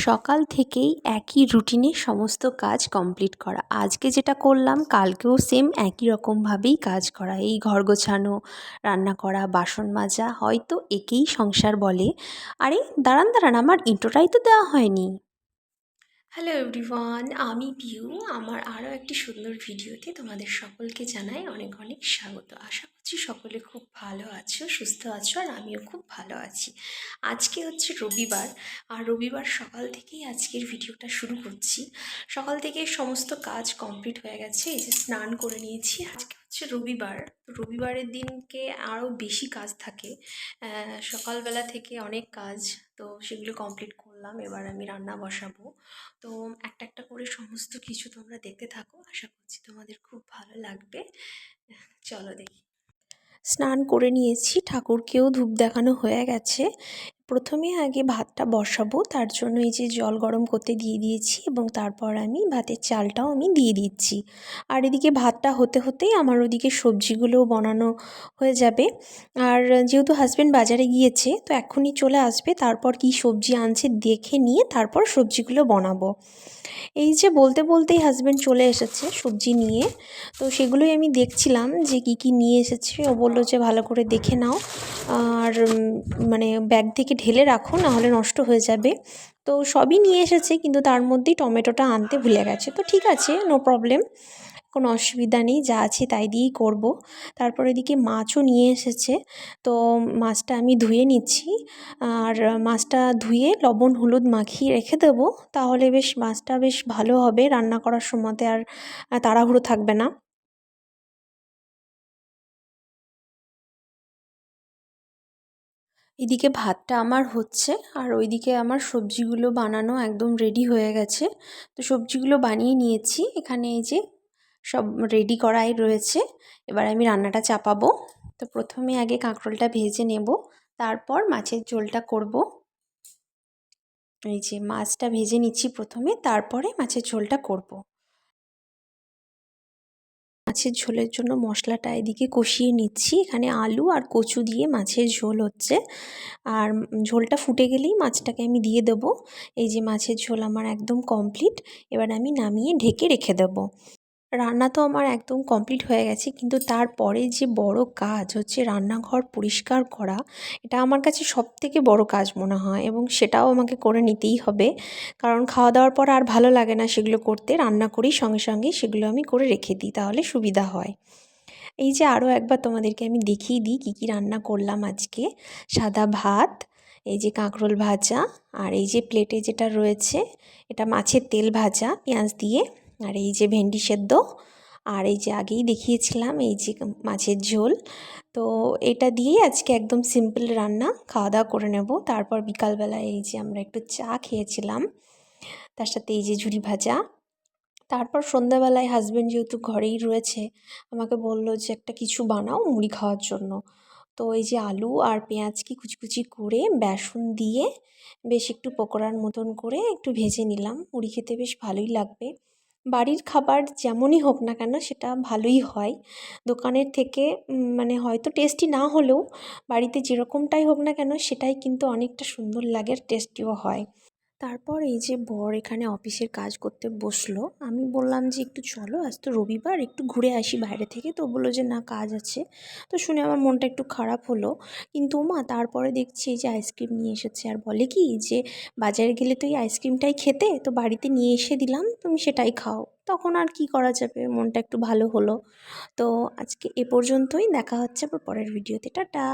সকাল থেকেই একই রুটিনে সমস্ত কাজ কমপ্লিট করা। আজকে যেটা করলাম, কালকেও সেম একই রকমভাবেই কাজ করা। এই ঘর গোছানো, রান্না করা, বাসন মাজা, হয়তো একেই সংসার বলে। আরে, দাঁড়ান দাঁড়ান, আমার ইন্ট্রোটাই তো দেওয়া হয়নি। হ্যালো এভরিওয়ান আমি পিউ। আমার আরও একটি সুন্দর ভিডিওতে তোমাদের সকলকে জানাই অনেক অনেক স্বাগত। আশা করছি সকলে খুব ভালো আছো, সুস্থ আছো আর আমিও খুব ভালো আছি। আজকে হচ্ছে রবিবার আর রবিবার সকাল থেকেই আজকের ভিডিওটা শুরু করছি। সকাল থেকে সমস্ত কাজ কমপ্লিট হয়ে গেছে, এই যে স্নান করে নিয়েছি। আজকে হচ্ছে রবিবার রবিবারের দিনকে আরও বেশি কাজ থাকে। সকালবেলা থেকে অনেক কাজ, তো সেগুলো কমপ্লিট করলাম, এবার আমি রান্না বসাবো। তো একটা একটা করে সমস্ত কিছু তোমরা দেখতে থাকো। আশা করছি তোমাদের খুব ভালো লাগবে। চলো দেখি। স্নান করে নিয়েছি। ঠাকুরকেও ধূপ দেখানো হয়ে গেছে। প্রথমে আগে ভাতটা বসাবো, তার জন্য এই যে জল গরম করতে দিয়ে দিয়েছি এবং তারপর আমি ভাতের চালটাও আমি দিয়ে দিচ্ছি। আর এদিকে ভাতটা হতে হতেই আমার ওদিকে সবজিগুলোও বানানো হয়ে যাবে। আর যেহেতু হাজব্যান্ড বাজারে গিয়েছে, তো এখনই চলে আসবে, তারপর কি সবজি আনছে দেখে নিয়ে তারপর সবজিগুলো বানাবো। এই যে বলতে বলতেই হাজব্যান্ড চলে এসেছে সবজি নিয়ে। তো সেগুলোই আমি দেখছিলাম যে কি কি নিয়ে এসেছে। ও বলল যে ভালো করে দেখে নাও। আর মানে ব্যাগ থেকে ঢেলে রাখো, নাহলে নষ্ট হয়ে যাবে। তো সবই নিয়ে এসেছে, কিন্তু তার মধ্যেই টমেটোটা আনতে ভুলে গেছে। তো ঠিক আছে নো প্রবলেম কোনো অসুবিধা নেই, যা আছে তাই দিয়েই করব। তারপর এদিকে মাছও নিয়ে এসেছে, তো মাছটা আমি ধুয়ে নিচ্ছি। আর মাছটা ধুয়ে লবণ, হলুদ মাখিয়ে রেখে দেবো, তাহলে বেশ মাছটা বেশ ভালো হবে রান্না করার সময়তে, আর তাড়াহুড়ো থাকবে না। এদিকে ভাতটা আমার হচ্ছে, আর ওইদিকে আমার সবজিগুলো বানানো একদম রেডি হয়ে গেছে। তো সবজিগুলো বানিয়ে নিয়েছি, এখানে এই যে সব রেডি করাই রয়েছে। এবার আমি রান্নাটা চাপাবো। তো প্রথমে আগে কাঁকরোলটা ভেজে নেব। তারপর মাছের ঝোলটা করব। এই যে মাছটা ভেজে নিচ্ছি প্রথমে, তারপরে মাছের ঝোলটা করব। মাছের ঝোলের জন্য মশলাটা এদিকে কষিয়ে নিচ্ছি। এখানে আলু আর কচু দিয়ে মাছের ঝোল হচ্ছে। আর ঝোলটা ফুটে গেলেই মাছটাকে আমি দিয়ে দেবো। এই যে মাছের ঝোল আমার একদম কমপ্লিট এবার আমি নামিয়ে ঢেকে রেখে দেবো। রান্না তো আমার একদম কমপ্লিট হয়ে গেছে, কিন্তু তারপরে যে বড় কাজ হচ্ছে রান্নাঘর পরিষ্কার করা, এটা আমার কাছে সব থেকে বড় কাজ মনে হয় এবং সেটাও আমাকে করে নিতেই হবে। কারণ খাওয়া দাওয়ার পর আর ভালো লাগে না সেগুলো করতে, রান্না করি, সঙ্গে সঙ্গে সেগুলো আমি করে রেখে দিই, তাহলে সুবিধা হয়। এই যে আরও একবার তোমাদেরকে আমি দেখিয়ে দিই কী কী রান্না করলাম আজকে। সাদা ভাত, এই যে কাঁকরোল ভাজা আর এই যে প্লেটে যেটা রয়েছে, এটা মাছের তেল ভাজা, পেঁয়াজ দিয়ে। আর এই যে ভেন্ডি সেদ্ধ, আর এই যে আগেই দেখিয়েছিলাম এই যে মাছের ঝোল। তো এটা দিয়েই আজকে একদম সিম্পল রান্না খাওয়া দাওয়া করে নেব। তারপর বিকালবেলা এই যে আমরা একটু চা খেয়েছিলাম, তার সাথে এই যে ঝুড়ি ভাজা। তারপর সন্ধ্যাবেলায় হাজব্যান্ড যেহেতু ঘরেই রয়েছে, আমাকে বলল যে একটা কিছু বানাও মুড়ি খাওয়ার জন্য। তো এই যে আলু আর পেঁয়াজকে কুচি কুচি করে বেসন দিয়ে বেশ একটু পকোড়ার মতন করে একটু ভেজে নিলাম। মুড়ি খেতে বেশ ভালোই লাগবে। বাড়ির খাবার যেমনই হোক না কেন সেটা ভালোই হয়। দোকানের থেকে মানে হয়তো টেস্টি না হলেও বাড়িতে যেরকমটাই হোক না কেন সেটাই কিন্তু অনেকটা সুন্দর লাগে আর টেস্টিও হয়। তারপর এই যে বর এখানে অফিসের কাজ করতে বসল, আমি বললাম যে একটু চলো, আজ তো রবিবার, একটু ঘুরে আসি বাইরে থেকে। তো বলল যে না, কাজ আছে। তো শুনে আমার মনটা একটু খারাপ হলো। কিন্তু মা, তারপরে দেখছি এই যে আইসক্রিম নিয়ে এসেছে। আর বলে কি যে, বাজারে গেলে তো এই আইসক্রিমটাই খেতে, তো বাড়িতে নিয়ে এসে দিলাম, তুমি সেটাই খাও। তখন আর কি করা যাবে? মনটা একটু ভালো হলো। তো আজকে এ পর্যন্তই, দেখা হচ্ছে আবার পরের ভিডিওতে। টাটা!